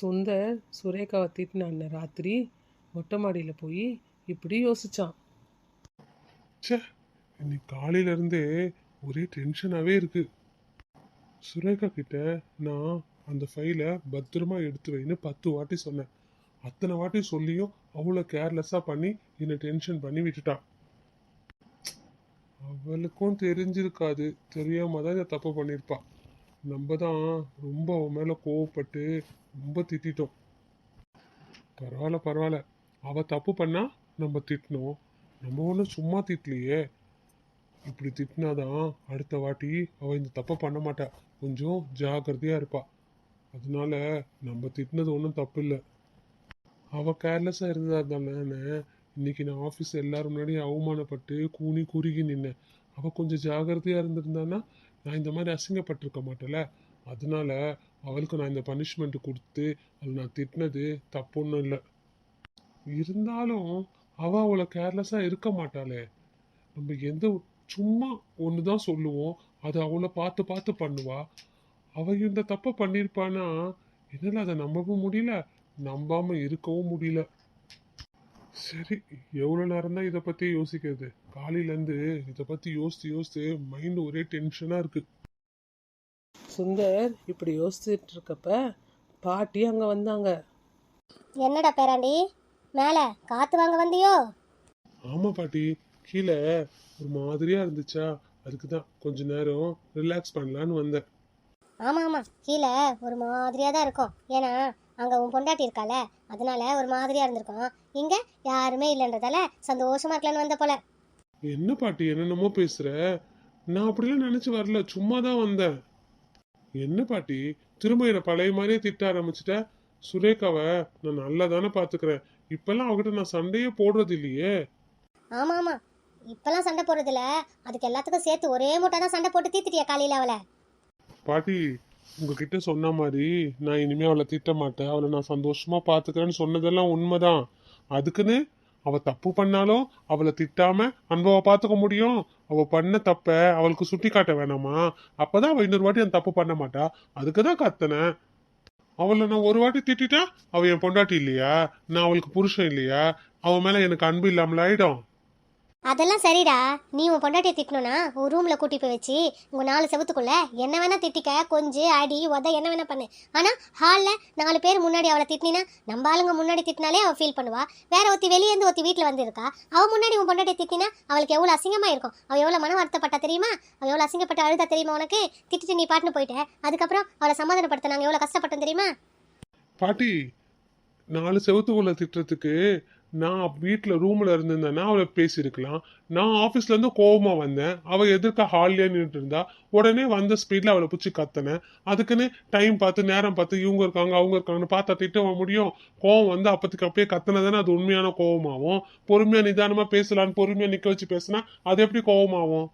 சுந்தர் சுரேகாவை திட்டின ராத்திரி மொட்டை மாடியில் போய் இப்படி யோசிச்சான். ச்சே இன்னைக்கு காலையிலேருந்தே ஒரே டென்ஷனாகவே இருக்கு. சுரேகா கிட்ட நான் அந்த ஃபைலை பத்திரமா எடுத்து வைன்னு பத்து வாட்டி சொன்னேன். அத்தனை வாட்டி சொல்லியும் அவ்வளோ கேர்லெஸ்ஸாக பண்ணி என்னை டென்ஷன் பண்ணி விட்டுட்டான் அவளுக்கும் தெரிஞ்சிருக்காது. தெரியாம தான் இதை தப்பு பண்ணியிருப்பா. நம்ம தான் ரொம்ப அவன் மேலே கோவப்பட்டு ரொம்ப திட்டிட்டோம். பரவாயில்ல பரவாயில்ல. அவ தப்பு பண்ணா நம்ம திட்டினோம் நம்ம ஒன்றும் சும்மா திட்டலையே. இப்படி திட்டினாதான் அடுத்த வாட்டி அவ இந்த தப்பை பண்ண மாட்டா. கொஞ்சம் ஜாக்கிரதையா இருப்பா. அதனால நம்ம திட்டினது ஒன்றும் தப்பு இல்லை அவ கேர்லெஸ்ஸாக இருந்ததா தானே இன்னைக்கு நான் ஆஃபீஸ் எல்லாரும் முன்னாடி அவமானப்பட்டு கூனி குறுகி நின்னேன். அவ கொஞ்சம் ஜாக்கிரதையா இருந்திருந்தானா? நான் இந்த மாதிரி அசிங்கப்பட்டிருக்க மாட்டேல. அதனால அவளுக்கு நான் இந்த பனிஷ்மெண்ட் கொடுத்து அவள் நான் திட்டினது தப்பு இல்லை. இருந்தாலும் அவள் அவளை கேர்லெஸ்ஸாக இருக்க மாட்டாளே. நம்ம எந்த சும்மா ஒன்று தான் சொல்லுவோம். அது அவளை பார்த்து பார்த்து பண்ணுவா. அவள் இந்த தப்பை பண்ணியிருப்பானா? என்னால் அதை நம்பவும் முடியல. நம்பாமல் இருக்கவும் முடியல. சரி எவ்வளோ நேரம் தான் இதை பற்றி யோசிக்கிறது? காலையிலேருந்து இதை பற்றி யோசித்து யோசித்து மைண்ட் ஒரே டென்ஷனாக இருக்குது சுந்தர் இப்படி யோசிச்சுட்டு இருக்கப்ப பாட்டி அங்கே வந்தாங்க. என்னடா பேராண்டி? மேலே காற்று வாங்க வந்தியோ? ஆமாம் பாட்டி கீழே ஒரு மாதிரியாக இருந்துச்சா? அதுக்கு தான் கொஞ்ச நேரம் ரிலாக்ஸ் பண்ணலான்னு வந்தேன். ஆமாம் ஆமாம் கீழே ஒரு மாதிரியாக தான் இருக்கும். ஏன்னா அங்கே உன் பொண்டாட்டி இருக்கால அதனால ஒரு மாதிரியாக இருந்திருக்கும். இங்கே யாருமே இல்லைன்றதால சந்தோஷமா இருக்கலான்னு வந்த போல. என்ன பாட்டி என்னென்னமோ பேசுற? நான் அப்படிலாம் நினைச்சு வரல. சும்மா தான் வந்தேன். என்ன பாட்டி? திரும்ப என்னை பழைய மாதிரியே திட்ட ஆரம்பிச்சிட்ட? சுரேகாவை நான் நல்லா தானே பாத்துக்கிறேன் இப்பெல்லாம் அவகிட்ட நான் சண்டையே போடுறது இல்லையே. ஆமாம் ஆமாம் இப்போல்லாம் சண்டை போடுறதில்ல. அதுக்கு எல்லாத்துக்கும் சேர்த்து ஒரே மூட்டை தான் சண்டை போட்டு தீத்துட்டியா காலையில் அவளை? பாட்டி உங்ககிட்ட சொன்ன மாதிரி நான் இனிமே அவளை திட்ட மாட்டேன். அவளை நான் சந்தோஷமா பாத்துக்கிறேன்னு சொன்னதெல்லாம் உண்மைதான். அதுக்குன்னு அவ தப்பு பண்ணாலும் அவளை திட்டாம அன்பவை பார்த்துக்க முடியும். அவ பண்ண தப்ப அவளுக்கு சுட்டி காட்ட வேணாமா? அப்பதான் அவ இன்னொரு வாட்டி அந்த தப்பு பண்ண மாட்டா. அதுக்கு தான் கத்துனேன். அவளை நான் ஒரு வாட்டி திட்டிட்டா அவ என் பொண்டாட்டி இல்லையா? நான் அவளுக்கு புருஷன் இல்லையா? அவ மேல எனக்கு அன்பு இல்லாமல் ஆயிடும் அதெல்லாம் சரிடா. நீ உன் பொண்டாட்டியை திட்டணும்னா ஒரு ரூமில் கூட்டி போய் வச்சு உங்கள் நாலு செவத்துக்குள்ள என்ன வேணால் திட்டிக்க கொஞ்சம் அடி உத என்ன வேணா பண்ணு. ஆனால் ஹாலில் நாலு பேர் முன்னாடி அவளை திட்டினா நம்ம ஆளுங்க முன்னாடி திட்டினாலே அவள் ஃபீல் பண்ணுவா. வேற ஒருத்தி வெளியே இருந்து ஒருத்தி வீட்டில் வந்திருக்கா. அவள் முன்னாடி உன் பொண்டாட்டியை திட்டினா அவளுக்கு எவ்வளோ அசிங்கமாக இருக்கும். அவள் எவ்வளோ மன வருத்தப்பட்டா தெரியுமா? அவள் எவ்வளோ அசிங்கப்பட்ட அழுதா தெரியுமா உனக்கு? திட்டிட்டு நீ பாட்டுன்னு போயிட்ட. அதுக்கப்புறம் அவளை சமாதானப்படுத்த நாங்கள் எவ்வளோ கஷ்டப்பட்டோம் தெரியுமா? பாட்டி நாலு செவத்துக்குள்ள திட்டுறதுக்கு நான் வீட்டில் ரூமில் இருந்திருந்தேன்னா அவளை பேசியிருக்கலாம். நான் ஆஃபீஸ்லேருந்து கோபமாக வந்தேன். அவள் எதிர்க்க ஹாலிலே நின்றுட்டு இருந்தா உடனே வந்த ஸ்பீடில் அவளை பிடிச்சி கத்தினேன். அதுக்குன்னு டைம் பார்த்து நேரம் பார்த்து இவங்க இருக்காங்க அவங்க இருக்காங்கன்னு பார்த்தா திட்ட முடியும். கோவம் வந்து அப்பத்துக்கு அப்படியே கத்தினதானே அது உண்மையான கோவமாகும். பொறுமையாக நிதானமாக பேசலான்னு பொறுமையாக நிற்க வச்சு பேசினா அது எப்படி கோவமாகும்?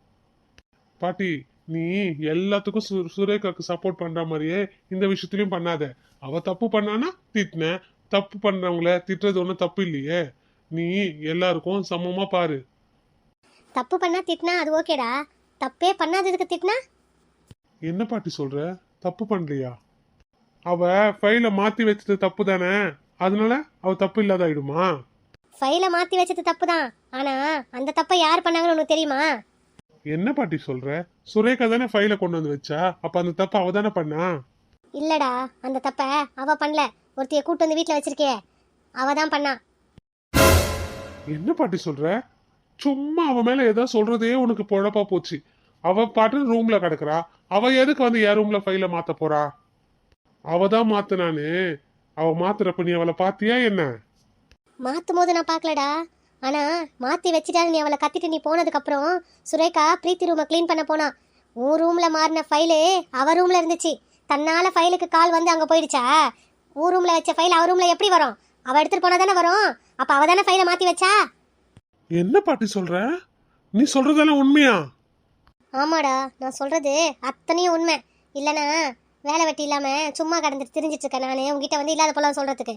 பாட்டி நீ எல்லாத்துக்கும் சு சுரேகாக்கு சப்போர்ட் பண்ணுற மாதிரியே இந்த விஷயத்துலையும் பண்ணாத. அவள் தப்பு பண்ணானா திட்டினேன் தப்பு பண்றவங்கள திட்டுறது ஒன்றும் தப்பு இல்லையே. நீ எல்லாருக்கும் சமமா பாரு. தப்பு பண்ணா திட்டினா அது ஓகேடா. தப்பே பண்ணாததுக்கு திட்டினா? என்ன பாட்டி சொல்ற? தப்பு பண்ணலையா? அவ ஃபைலை மாத்தி வச்சது தப்பு தானே? அதனால அவ தப்பு இல்லாத ஆயிடுமா? ஃபைலை மாற்றி வச்சது தப்பு தான் ஆனால் அந்த தப்பை யார் பண்ணாங்கன்னு உனக்கு தெரியுமா? என்ன பாட்டி சொல்ற? சுரேகா தானே ஃபைலை கொண்டு வந்து வச்சா? அப்ப அந்த தப்பு அவ தானே பண்ணா? இல்லடா அந்த தப்பை அவ பண்ணல. ஒருத்திய கூட்டு வந்து வீட்டில் வச்சிருக்கே. அவ தான் பண்ணா. என்ன பாட்டி சொல்ற? சும்மா அவ மேல ஏதாவது சொல்றதே உனக்கு பொழப்பா போச்சு. அவ பாட்டு ரூம்ல கிடக்குறா. அவ எதுக்கு வந்து என் ரூம்ல ஃபைல மாத்த போறா? அவ தான் மாத்துனானு. அவ மாத்துறப்ப நீ அவளை பாத்தியா என்ன? மாற்றும் போது நான் பார்க்கலடா ஆனால் மாற்றி வச்சுட்டான்னு நீ அவளை கத்திட்டு நீ போனதுக்கப்புறம் சுரேகா பிரீத்தி ரூமை க்ளீன் பண்ண போனா உன் ரூமில் மாறின ஃபைலு அவ ரூமில் இருந்துச்சு. தன்னால் ஃபைலுக்கு கால் வந்து அங்கே போயிடுச்சா? உன் ரூமில் வச்ச ஃபைல் அவ ரூமில் எப்படி வரும்? அவள் எடுத்துகிட்டு போனால் தானே வரும்? அப்போ அவள் தானே ஃபைலை மாற்றி வச்சா? என்ன பாட்டி சொல்ற? நீ சொல்றதெல்லாம் உண்மையா? ஆமாடா நான் சொல்கிறது அத்தனையும் உண்மை. இல்லைனா வேலை வெட்டி இல்லாமல் சும்மா கடந்துட்டு திரிஞ்சிட்டு இருக்கேன் நான். உங்ககிட்ட வந்து இல்லாத போலாம் சொல்கிறதுக்கு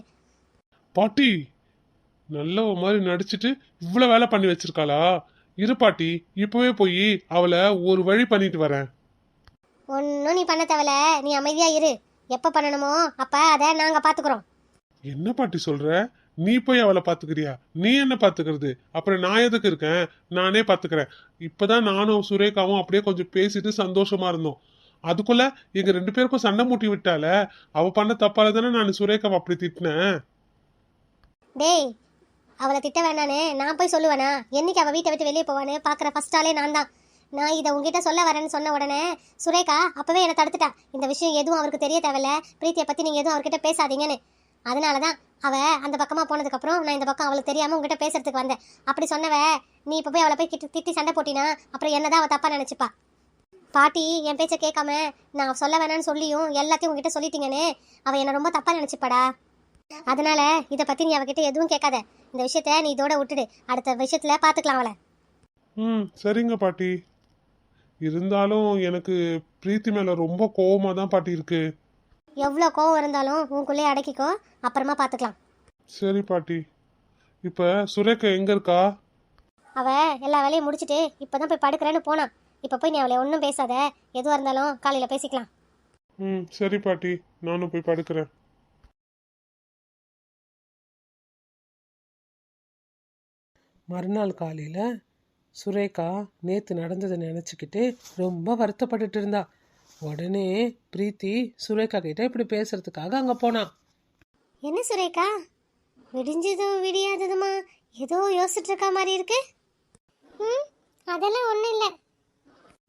பாட்டி நல்லவ மாதிரி நடிச்சிட்டு இவ்வளவு வேலை பண்ணி வச்சிருக்காளா? இரு பாட்டி இப்பவே போய் அவளை ஒரு வழி பண்ணிட்டு வரேன். ஒன்றும் நீ பண்ண தேவையில்ல. நீ அமைதியாக இரு. எப்போ பண்ணணுமோ அப்போ அதை நாங்கள் பார்த்துக்குறோம் என்ன பாட்டி சொல்ற? நீ போய் அவளை பாத்துக்கிறியா? நீ என்ன பாத்துக்கிறது? அப்புறம் நான் எதுக்கு இருக்கேன்? நானே பாத்துக்கிறேன். இப்பதான் நானும் சுரேகாவும் அப்படியே கொஞ்சம் பேசிட்டு சந்தோஷமா இருந்தோம். அதுக்குள்ள எங்க ரெண்டு பேருக்கும் சண்டை மூட்டி விட்டால அவ பண்ண தப்பால தானே நான் சுரேகாவை அப்படி திட்டினேன். டேய் அவளை திட்ட வேணான்னு நான் போய் சொல்லுவேனா? என்னைக்கு அவள் வீட்டை விட்டு வெளியே போவான்னு பார்க்குற ஃபர்ஸ்ட் ஆளே நான் தான் நான் இதை உங்ககிட்ட சொல்ல வரேன்னு சொன்ன உடனே சுரேகா அப்பவே என்னை தடுத்துட்டா. இந்த விஷயம் எதுவும் அவருக்கு தெரிய தேவையில்ல. பிரீத்தியை பற்றி நீங்கள் எதுவும் அவர்கிட்ட பேசாதீங்கன்னு. அதனால தான் அவ அந்த பக்கமாக போனதுக்கப்புறம் நான் இந்த பக்கம் அவளுக்கு தெரியாமல் உங்ககிட்ட பேசுறதுக்கு வந்தேன். அப்படி சொன்னவ நீ இப்போ போய் அவளை போய் கிட்ட திட்டி சண்டை போட்டினா அப்புறம் என்னதான் அவள் தப்பாக நினச்சிப்பா? பாட்டி என் பேச்சை கேட்காம நான் சொல்ல வேணான்னு சொல்லியும் எல்லாத்தையும் உங்ககிட்ட சொல்லிட்டீங்கன்னு அவள் என்னை ரொம்ப தப்பாக நினச்சிப்பாடா? அதனால இதை பற்றி நீ அவகிட்ட எதுவும் கேட்காத. இந்த விஷயத்த நீ இதோட விட்டுடு. அடுத்த விஷயத்துல பார்த்துக்கலாம் அவளை. ம் சரிங்க பாட்டி. இருந்தாலும் எனக்கு பிரீத்தி மேல ரொம்ப கோவமா தான் பாட்டி இருக்கு. எவ்வளோ கோவம் இருந்தாலும் உனக்குள்ளே அடக்கிக்கோ அப்புறமா பார்த்துக்கலாம். சரி பாட்டி. இப்ப சுரேகா எங்க இருக்கா? அவ எல்லா வேலையும் முடிச்சிட்டு இப்பதான் போய் படுக்கிறேன்னு போனான் இப்போ போய் நீ அவளை ஒன்றும் பேசாத. எதுவாக இருந்தாலும் காலையில் பேசிக்கலாம். ம் சரி பாட்டி. நானும் போய் படுக்கிறேன். மறுநாள் காலையில் சுரேகா நேற்று நடந்ததை நினச்சிக்கிட்டு ரொம்ப வருத்தப்பட்டுட்டு இருந்தா. உடனே பிரீத்தி சுரேகா கிட்ட இப்படி பேசுறதுக்காக அங்கே போனான் என்ன சுரேகா? விடிஞ்சதும் விடியாததுமா? ஏதோ யோசிச்சுட்டு இருக்க மாதிரி இருக்கு. ம் அதெல்லாம் ஒன்றும் இல்லை.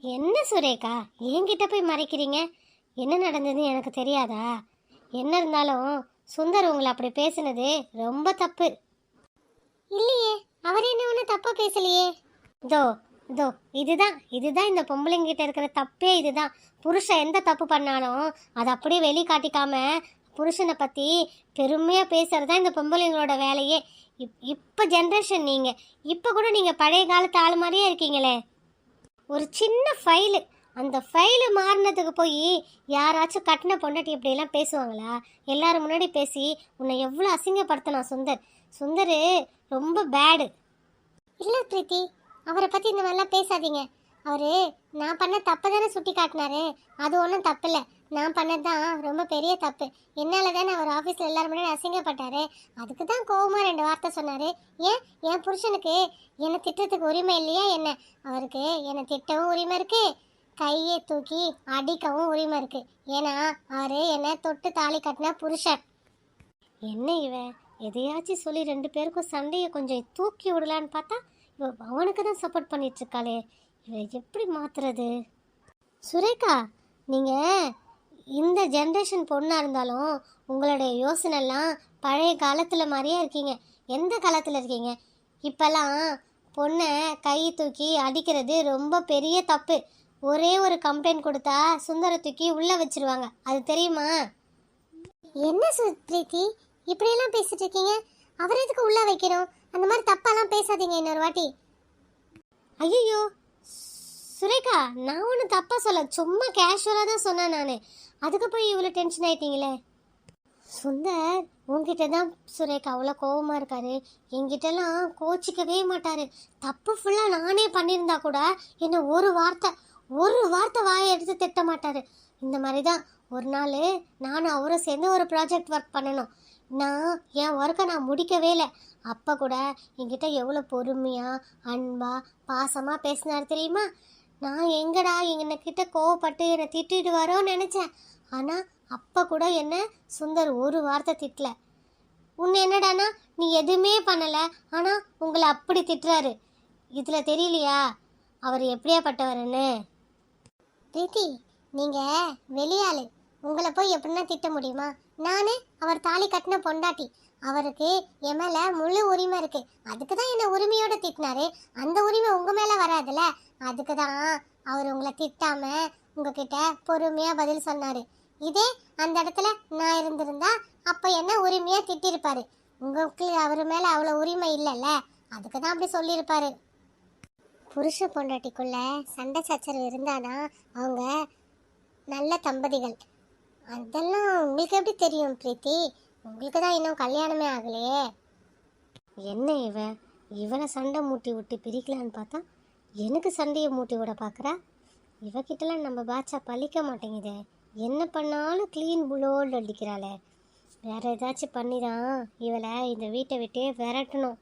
என்ன சுரேகா? என்கிட்ட போய் மறைக்கிறீங்க? என்ன நடந்ததுன்னு எனக்கு தெரியாதா? என்ன இருந்தாலும் சுந்தர் உங்களை அப்படி பேசுனது ரொம்ப தப்பு. இல்லையே அவர் என்ன ஒன்றும் தப்பாக பேசலையே? இதோ இதோ இதுதான் இதுதான் இந்த பொம்பளைங்கிட்ட இருக்கிற தப்பே இதுதான். புருஷன் எந்த தப்பு பண்ணாலும் அதை அப்படியே வெளிக்காட்டிக்காம புருஷனை பற்றி பெருமையாக பேசுகிறது தான் இந்த பொம்பளைங்களோட வேலையே. இப் இப்போ ஜென்ரேஷன் நீங்கள் இப்போ கூட நீங்கள் பழைய காலத்து ஆள் மாதிரியே இருக்கீங்களே. ஒரு சின்ன ஃபைலு அந்த ஃபைலு மாறினதுக்கு போய் யாராச்சும் கட்டின பொண்டாட்டி இப்படியெல்லாம் பேசுவாங்களா? எல்லாரும் முன்னாடி பேசி உன்னை எவ்வளோ அசிங்கப்படுத்தினா சுந்தர். சுந்தர் ரொம்ப பேடு இல்லை பிரீத்தி. அவரை பற்றி இந்த மாதிரிலாம் பேசாதீங்க. அவரு நான் பண்ண தப்பை தானே சுட்டி காட்டினாரு. அது ஒன்றும் தப்பு இல்லை நான் பண்ணது தான் ரொம்ப பெரிய தப்பு. என்னால் தானே அவர் ஆஃபீஸில் எல்லாரும் முன்னாடி அசிங்கப்பட்டாரு. அதுக்கு தான் கோவமாக ரெண்டு வார்த்தை சொன்னார். ஏன்? என் புருஷனுக்கு என்னை திட்டத்துக்கு உரிமை இல்லையா என்ன? அவருக்கு என்னை திட்டவும் உரிமை இருக்குது கையை தூக்கி அடிக்கவும் உரிமை இருக்குது ஏன்னா அவர் என்னை தொட்டு தாலி கட்டின புருஷன். என்ன இவன் எதையாச்சும் சொல்லி ரெண்டு பேருக்கும் சண்டையை கொஞ்சம் தூக்கி விடலான்னு பார்த்தா இவ அவனுக்கு தான் சப்போர்ட் பண்ணிட்டுருக்காளே. இருக்காளே எப்படி மாற்றுறது சுரேகா நீங்கள் இந்த ஜென்ரேஷன் பொண்ணாக இருந்தாலும் உங்களுடைய யோசனைலாம் பழைய காலத்தில் மாதிரியே இருக்கீங்க. எந்த காலத்தில் இருக்கீங்க? இப்போல்லாம் பொண்ணை கை தூக்கி அடிக்கிறது ரொம்ப பெரிய தப்பு. ஒரே ஒரு கம்ப்ளைண்ட் கொடுத்தா சுந்தர தூக்கி உள்ளே வச்சிருவாங்க. அது தெரியுமா? என்ன சுப்ரீத்தி இப்படியெல்லாம் பேசிட்டு இருக்கீங்க? அவர் எதுக்கு உள்ளே வைக்கிறோம் அந்த மாதிரி தப்பாலாம் பேசாதீங்க இன்னொரு வாட்டி. ஐயோ சுரேகா நான் ஒன்றும் தப்பாக சொல்ல சும்மா கேஷுவலாக தான் சொன்னேன் நான். அதுக்கு போய் இவ்வளோ டென்ஷன் ஆயிட்டீங்களே? சுந்தர் உங்ககிட்ட தான் சுரேகா அவ்வளோ கோபமாக இருக்காரு. என்கிட்டலாம் கோச்சிக்கவே மாட்டார். தப்பு ஃபுல்லாக நானே பண்ணியிருந்தா கூட என்ன ஒரு வார்த்தை ஒரு வார்த்தை வாயை எடுத்து திட்ட மாட்டார். இந்த மாதிரி தான் ஒரு நாள் நானும் அவரும் சேர்ந்து ஒரு ப்ராஜெக்ட் ஒர்க் பண்ணணும். நான் என் ஒர்க்கை நான் முடிக்கவே இல்லை. அப்போ கூட என்கிட்ட எவ்வளோ பொறுமையாக அன்பாக பாசமாக பேசினார் தெரியுமா? நான் எங்கடா எங்க கோவப்பட்டு என்னை திட்டிடுவாரோன்னு நினச்சேன். ஆனால் அப்போ கூட என்ன சுந்தர் ஒரு வார்த்தை திட்டல. உன்னை என்னடானா நீ எதுவுமே பண்ணலை. ஆனால் உங்களை அப்படி திட்டுறாரு. இதில் தெரியலையா? அவர் எப்படியாப்பட்டவருன்னு? பிரீத்தி நீங்கள் வெளியாளு. உங்களை போய் எப்படின்னா திட்ட முடியுமா? நானே அவர் தாலி கட்டின பொண்டாட்டி. அவருக்கு என் மேல முழு உரிமை இருக்கு. அதுக்கு தான் என்ன உரிமையோட திட்டினாரு. அந்த உரிமை உங்க மேல வராதுல்ல? அதுக்கு தான் அவர் உங்களை திட்டாம உங்ககிட்ட பொறுமையா பதில் சொன்னாரு. இதே அந்த இடத்துல நான் இருந்திருந்தா அப்ப என்ன உரிமையா திட்டிருப்பாரு? உங்களுக்கு அவர் மேல அவ்வளோ உரிமை இல்லைல்ல? அதுக்கு தான் அப்படி சொல்லியிருப்பாரு. புருஷ பொண்டாட்டிக்குள்ள சண்டை சச்சரவு இருந்தாதான் அவங்க நல்ல தம்பதிகள். அதெல்லாம் உங்களுக்கு எப்படி தெரியும் பிரீத்தி? உங்களுக்கு தான் இன்னும் கல்யாணமே ஆகலையே. என்ன இவன் இவனை சண்டை மூட்டி விட்டு பிரிக்கலான்னு பார்த்தா எனக்கு சண்டையை மூட்டி விட பார்க்குறா? இவகிட்டலாம் நம்ம பாட்சா பழிக்க மாட்டேங்குதே. என்ன பண்ணாலும் க்ளீன் புலோல் அடிக்கிறாளே. வேற ஏதாச்சும் பண்ணி தான் இவளை இந்த வீட்டை விட்டே விரட்டணும்.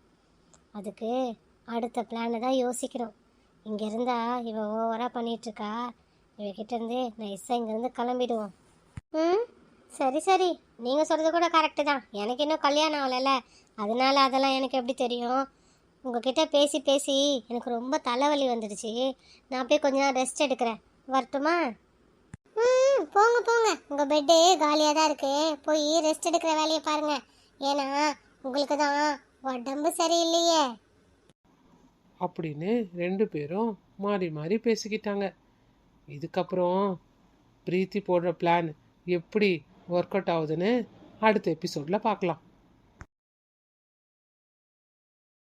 அதுக்கு அடுத்த பிளானை தான் யோசிக்கணும். இங்கே இருந்தால் இவன் ஓவராக பண்ணிகிட்ருக்கா இவகிட்டேருந்து நைஸாக இங்கேருந்து கிளம்பிடுவோம். ம்? சரி சரி. நீங்கள் சொல்கிறது கூட கரெக்டு தான். எனக்கு இன்னும் கல்யாணம் ஆகலைல்ல அதனால அதெல்லாம் எனக்கு எப்படி தெரியும்? உங்ககிட்ட பேசி பேசி எனக்கு ரொம்ப தலைவலி வந்துடுச்சு. நான் போய் கொஞ்ச நேரம் ரெஸ்ட் எடுக்கிறேன். வரட்டுமா? ம் போங்க போங்க. உங்கள் பெட்டு காலியாக தான் இருக்குது போய் ரெஸ்ட் எடுக்கிற வேலையை பாருங்கள் ஏன்னா உங்களுக்கு தான் உடம்பு சரியில்லையே. அப்படின்னு ரெண்டு பேரும் மாறி மாறி பேசிக்கிட்டாங்க. இதுக்கப்புறம் பிரீத்தி போடுற பிளான் எப்படி ஒர்க் அவுட் ஆகுதுன்னு அடுத்த எபிசோடில் பார்க்கலாம்.